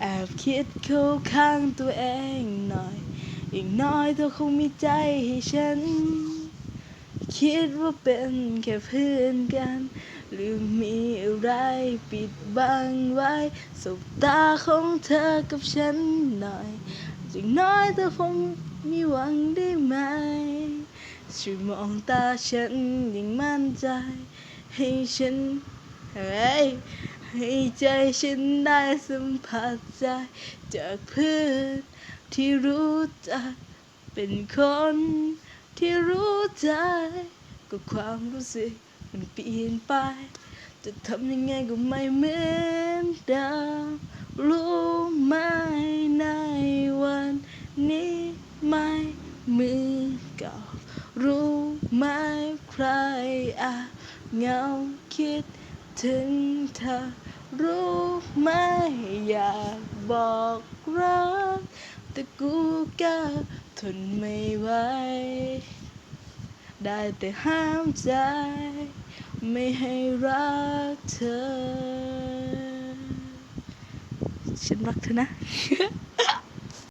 แอบคิดเข้าข้างตัวเองหน่อย อย่างน้อยเธอคงมีใจให้ฉัน คิดว่าเป็นแค่เพื่อนกัน หรือมีอะไรปิดบังไว้ สบตาของเธอกับฉันหน่อยอย่างน้อยเธอคงมีหวังได้ไหม ช่วยมองตาฉันอย่างมั่นใจ ให้ฉันเฮ้ย ให้ใจฉันได้สัมผัสใจ จากเพื่อนที่รู้จัก เป็นคนที่รู้ใจ ก็ความรู้สึกมันเปลี่ยนไป จะทำยังไงก็ไม่เหมือนเดิมรู้ไหมในวันนี้ไม่เหมือนเก่ารู้ไหมใครอาจเงาคิด ถึงเธอรู้ไหมอยากบอกรัก แต่กูก็ทนไม่ไหว ได้แต่ห้ามใจ ไม่ให้รักเธอ ฉันรักเธอนะ